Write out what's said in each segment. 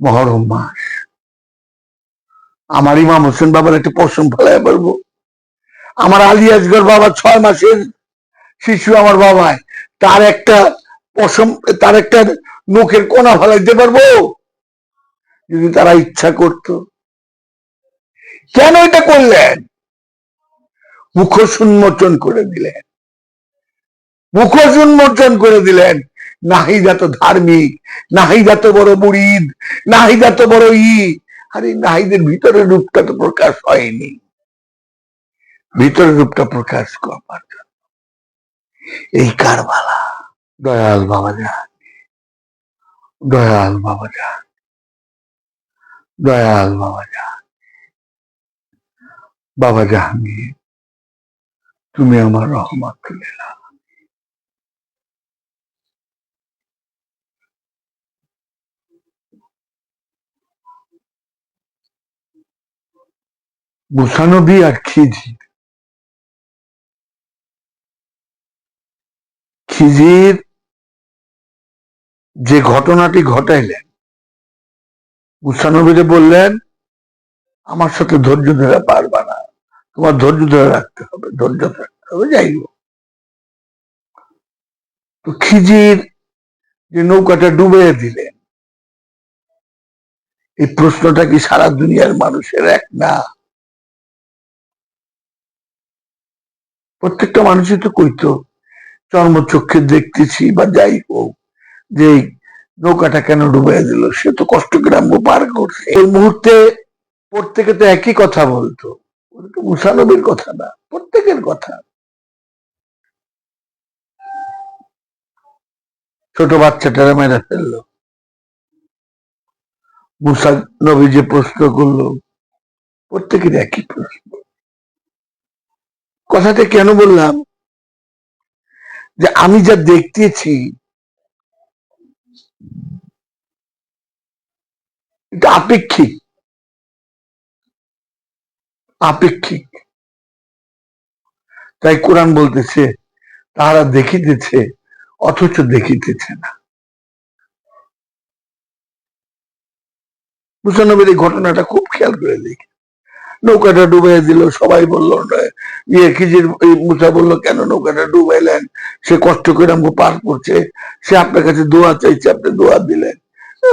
মহরম মাস। আমার ইমাম হোসেন বাবার একটা পশম ফেলাই পারব আমার আলী আসগর বাবা ছয় মাসের শিশু আমার বাবায়। তার একটা পশম, তার একটা মুখের কোনা ফেলাইতে পারব? যদি তারা ইচ্ছা করত। কেন এটা করলেন? মুখোশ উন্মোচন করে দিলেন। মুখোশ উন্মোচন করে দিলেন। নাহিদা তো ধার্মিক নাহিদা তো বড় মুরিদ নাহিদা তো বড় ই। আরে নাহিদের ভিতরের রূপটা তো প্রকাশ হয়নি। ভিতরের রূপটা প্রকাশ করবার জন্য। এই কারবালা, দয়াল বাবা যান দয়াল বাবা যান দয়াল বাবা যান বাবা জাহাঙ্গীর, তুমি আমার রহমত তুলে নাও। মুসানবী আর খিজির খিজির যে ঘটনাটি ঘটাইলেন মুসানবীরে বললেন, আমার সাথে ধৈর্য ধরে পারবা না। তোমার ধৈর্য ধরে রাখতে হবে, ধৈর্য রাখতে হবে, যাই হোক। তো খিজির যে নৌকাটা ডুবে দিলেন, এই প্রশ্নটা কি সারা দুনিয়ার মানুষের এক না? প্রত্যেকটা মানুষই তো কইতো চর্মচক্ষে দেখতেছি বা যাই হোক, যে নৌকাটা কেন ডুবাই দিল, সে তো কষ্ট আমগো পার করছে। এই মুহূর্তে প্রত্যেকে তো একই কথা বলতো। মুসানবীর কথা না, প্রত্যেকের কথা। ছোট বাচ্চাটারা মেরে ফেলল। মুসা নবী যে প্রশ্ন করল, প্রত্যেকের একই প্রশ্ন। কথাটা কেন বললাম? যে আমি যা দেখতেছি এটা আপেক্ষিক। আপেক্ষিক। তাই কোরআন বলতেছে, তাহারা দেখিতেছে, অথচ দেখিতেছে না। মুসানবীর এই ঘটনাটা খুব খেয়াল করে দেখি। নৌকাটা ডুবাই দিল, সবাই বলল ইয়ে মুসা বলল, কেন নৌকাটা ডুবাইলেন? সে কষ্ট করে আমাকে পার করছে, সে আপনার কাছে দোয়া চাইছে, আপনি দোয়া দিলেন।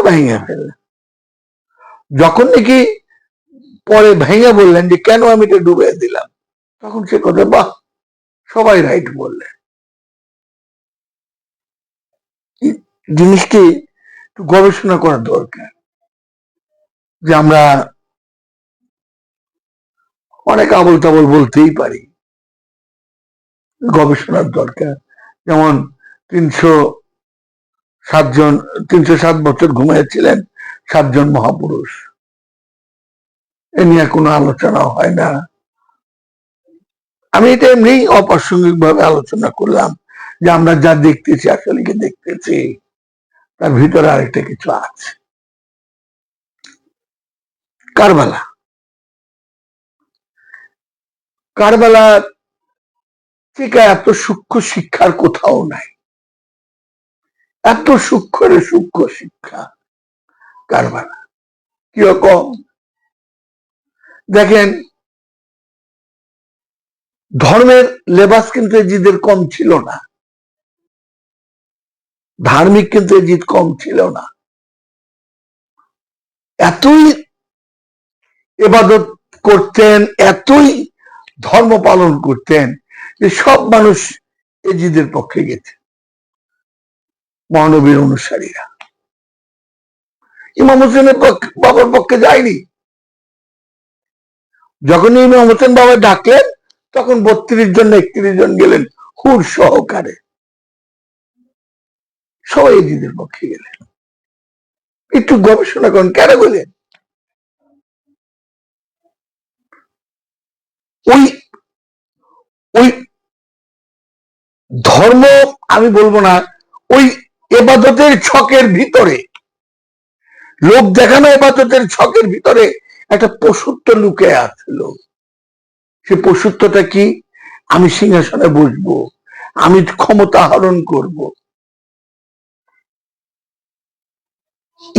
ভেঙে ফেললেন যখন নাকি পরে ভেঙে বললেন যে, কেন আমি এটা ডুবে দিলাম? তখন সে কথা, বাহ, সবাই রাইট বললেন। জিনিসটি গবেষণা করা দরকার যে আমরা অনেক আবল তাবল বলতেই পারি। গবেষণার দরকার। যেমন তিনশো সাতজন তিনশো সাত বছর ঘুমিয়েছিলেন সাতজন মহাপুরুষ। এ নিয়ে কোনো আলোচনা হয় না। আমি এটা এমনি অপ্রাসঙ্গিক ভাবে আলোচনা করলাম যে আমরা যা দেখতেছি আসলে কি দেখতেছি, তার ভিতরে আরেকটা কিছু আছে। কারবালা। কারবালা থেকে এত সূক্ষ্ম শিক্ষার কোথাও নাই। এত সূক্ষ্ম সূক্ষ্ম শিক্ষা কারবালা। কীরকম দেখেন, ধর্মের লেবাস কিন্তু এজিদের কম ছিল না। ধার্মিক কিন্তু এজিদ কম ছিল না। এতই এবাদত করতেন, এতই ধর্ম পালন করতেন, যে সব মানুষ এজিদের পক্ষে গেছে মহানবীর অনুসারীরা। ইমাম হোসেনের বাবার পক্ষে যায়নি। যখন ইমাম হোসেন বাবা ডাকলেন, তখন বত্রিশ জন, একত্রিশ জন গেলেন হুর সহকারে। সবাই এজিদের পক্ষে গেলেন। একটু গবেষণা করেন, কেন বলেন ওই ওই ধর্ম আমি বলব না, ওই এবাদতের ছকের ভিতরে, লোক দেখানো এবাদতের ছকের ভিতরে একটা পশুত্ব লুকে আছিল সে পশুত্বটা কি? আমি সিংহাসনে বসবো, আমি ক্ষমতা হরণ করব।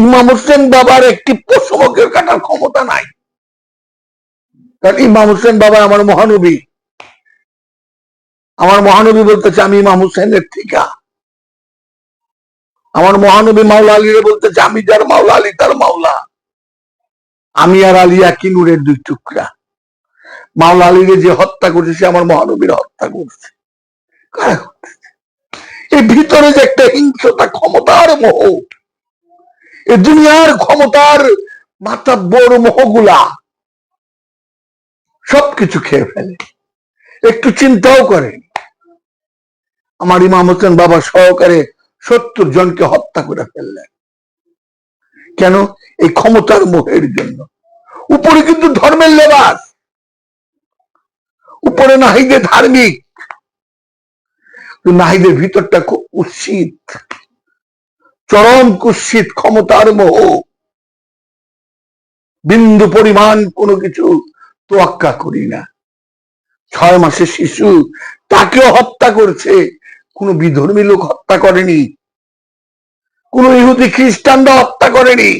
ইমাম হোসেন বাবার একটি পশুমকের কাটার ক্ষমতা নাই। কারণ ইমাম হোসেন বাবা আমার মহানবী। আমার মহানবী বলতেছে, আমি ইমাম হোসেনের ঠিকা। আমার মহানবী মাওলা আলীরে বলতেছে, আমি যার মাওলা, আলী তার মাওলা। আমি আর আলী একই নূরের দুই টুকরা। মাওলা আলীরে যে হত্যা করছে, সে আমার মহানবীর হত্যা করছে? এই ভিতরে যে একটা হিংসতা ক্ষমতার মোহ, এ দুনিয়ার ক্ষমতার মাথা বড় মোহগুলা সবকিছু খেয়ে ফেলে। একটু চিন্তাও করে আমার ইমাম হোসেন বাবা সহকারে সত্তর জনকে হত্যা করে ফেললেন। কেন? এই ক্ষমতার মোহের জন্য। উপরে কিন্তু ধর্মের লেবাস। উপরে নাহিদে ধার্মিক। নাহিদের ভিতরটা খুব কুৎসিত চরম কুৎসিত ক্ষমতার মোহ। বিন্দু পরিমাণ কোনো কিছু তোয়াক্কা করি না। ছয় মাসের শিশু তাকেও হত্যা করছে। কোন বিধর্মী লোক হত্যা করেনি। কোন ইহুদি খ্রিস্টানরা হত্যা করেনি।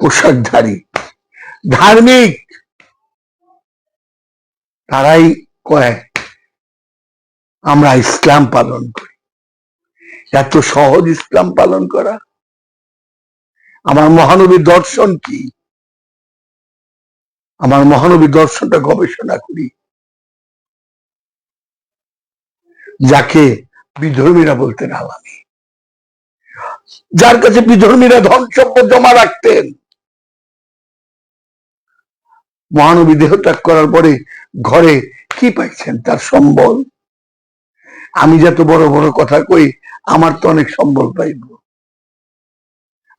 পোশাকধারী ধার্মিক, তারাই কয়, আমরা ইসলাম পালন করি। এত সহজ ইসলাম পালন করা। আমার মহানবীর দর্শন কি? আমার মহানবীর দর্শনটা গবেষণা করি। যাকে বিধর্মীরা বলতেন আলামী। যার কাছে বিধর্মীরা ধন সম্পদ জমা রাখতেন। মহানবী দেহ ত্যাগ করার পরে ঘরে কি পাইছেন? তার সম্বল। আমি যত বড় বড় কথা কই, আমার তো অনেক সম্বল পাইব।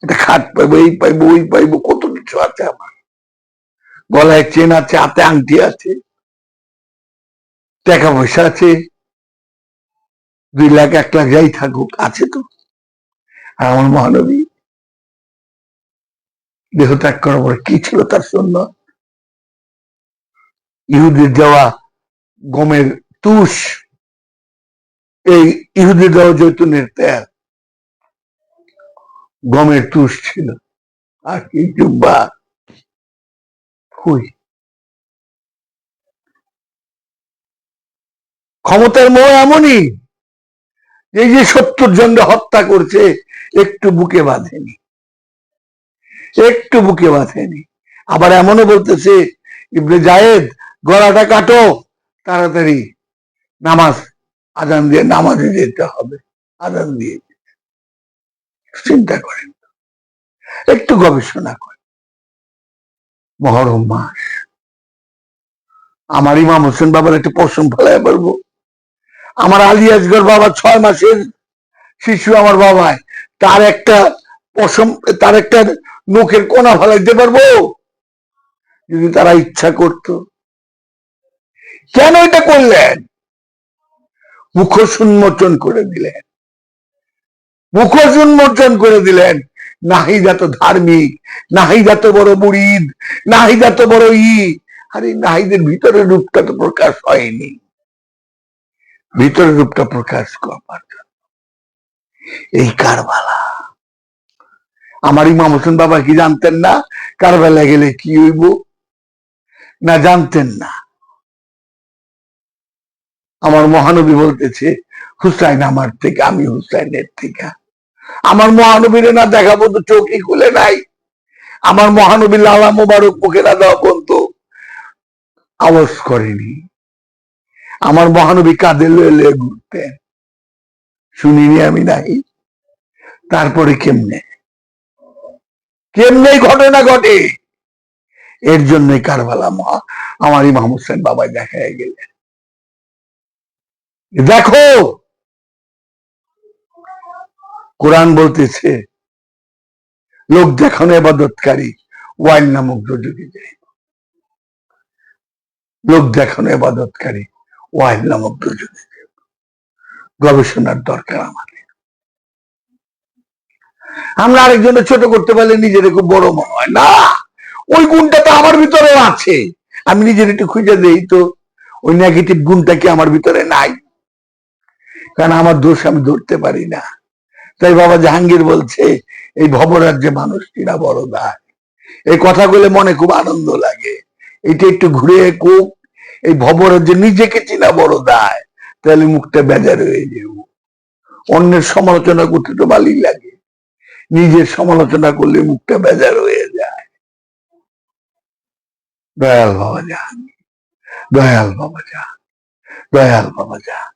একটা খাট পাইবো, এই পাইবো, ওই পাইবো, কত কিছু আছে আমার। গলায় চেন আছে, হাতে আংটি আছে, টাকা পয়সা আছে, দুই লাখ, এক লাখ যাই থাকুক, আছে তো। আর আমার মহানবী দেহ ত্যাগ করার পরে কি ছিল তার জন্য? ইহুদের দেওয়া গমের তুষ, এই ইহুদের দেওয়া জৈতুনের তেল, গমের তুষ ছিল। আর কি জুব্বা কই? ক্ষমতার মোহ এমনই। এই যে সত্তর জনকে হত্যা করছে, একটু বুকে বাঁধেনি। একটু বুকে বাঁধেনি। আবার এমনও বলতেছে, ইবনে জায়েদ, গলাটা কাটো, তাড়াতাড়ি নামাজ, আজান দিয়ে, নামাজে যেতে হবে, আজান দিয়ে। চিন্তা করেন একটু গবেষণা করেন। মহরম মাস। আমার ইমাম হোসেন বাবার একটা পশম ফেলায় পারব আমার আলী আসগর বাবা ছয় মাসের শিশু আমার বাবায়। তার একটা পশম, তার একটা মুখের কোনা ফেলাইতে পারব? যদি তারা ইচ্ছা করত। কেন এটা করলেন? মুখোশ উন্মোচন করে দিলেন। মুখোশ উন্মোচন করে দিলেন। নাহি যত ধার্মিক, নাহি যত বড় মুরিদ, নাহি যত বড় ই। আরে নাহিদের ভিতরের রূপটা তো প্রকাশ হয়নি। ভিতরের রূপটা প্রকাশ করবার এই কারবালা। আমার ইমাম হোসেন বাবা কি জানতেন না? কারবালা গেলে কি হইব? না জানতেন না। আমার মহানবী বলতেছে, হুসাইন আমার থেকে, আমি হুসাইনের থেকে। আমার মহানবীরে না দেখাবো তো চোখই খুলে নাই। আমার মহানবী লালা মোবারক মুখে না দেওয়া আওয়াজ করেনি। আমার মহানবী কাঁধে লয়ে ঘুরতেন। শুনিনি আমি নাই তারপরে কেমনে? কেমনে ঘটনা ঘটে? এর জন্যই কারবালা মা আমার ইমাম হোসেন বাবাই দেখা গেলেন। দেখো! কোরআন বলতেছে, লোক দেখানো এবাদতকারী ওয়াইল নামক দুর্যোগে যায় লোক দেখানো এবাদতকারী ওয়াইল নামক দুর্যোগে গবেষণার দরকার আমাদের। আমরা আরেকজনের ছোট করতে পারলে নিজের খুব বড় মনে হয়। না, ওই গুণটা তো আমার ভিতরেও আছে। আমি নিজের একটু খুঁজে দেই তো, ওই নেগেটিভ গুণটা কি আমার ভিতরে নাই? কারণ আমার দোষ আমি ধরতে পারি না। তাই বাবা জাহাঙ্গীর বলছে, এই ভবরাজ্যে মানুষ চিনা বড় দায় এই কথাগুলো মনে খুব আনন্দ লাগে। এটা একটু ঘুরে কুক এই ভবরাজ্যে নিজেকে চিনা বড় দায়, তাহলে মুখটা বেজার হয়ে যাব অন্যের সমালোচনা করতে তো ভালোই লাগে। নিজের সমালোচনা করলে মুখটা বেজার হয়ে যায়। দয়াল বাবা যান দয়াল বাবা যান দয়াল বাবা যান